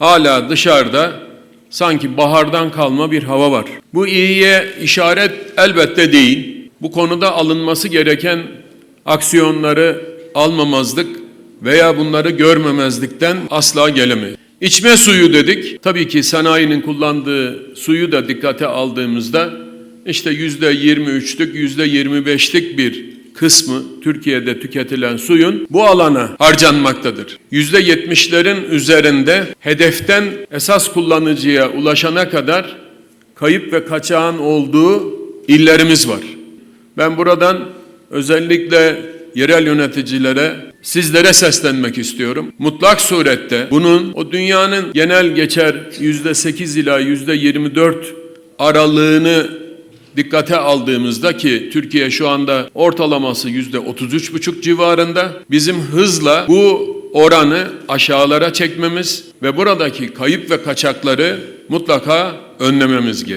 hala dışarıda sanki bahardan kalma bir hava var. Bu iyiye işaret elbette değil. Bu konuda alınması gereken aksiyonları almamazlık veya bunları görmemezlikten asla gelemeyiz. İçme suyu dedik. Tabii ki sanayinin kullandığı suyu da dikkate aldığımızda işte yüzde 23'lük, yüzde 25'lik bir kısmı Türkiye'de tüketilen suyun bu alana harcanmaktadır. Yüzde 70'lerin üzerinde hedeften esas kullanıcıya ulaşana kadar kayıp ve kaçağın olduğu illerimiz var. Ben buradan özellikle yerel yöneticilere, sizlere seslenmek istiyorum. Mutlak surette bunun o dünyanın genel geçer yüzde 8 ila yüzde 24 aralığını dikkate aldığımızda ki Türkiye şu anda ortalaması yüzde 33,5 civarında bizim hızla bu oranı aşağılara çekmemiz ve buradaki kayıp ve kaçakları mutlaka önlememiz gerekiyor.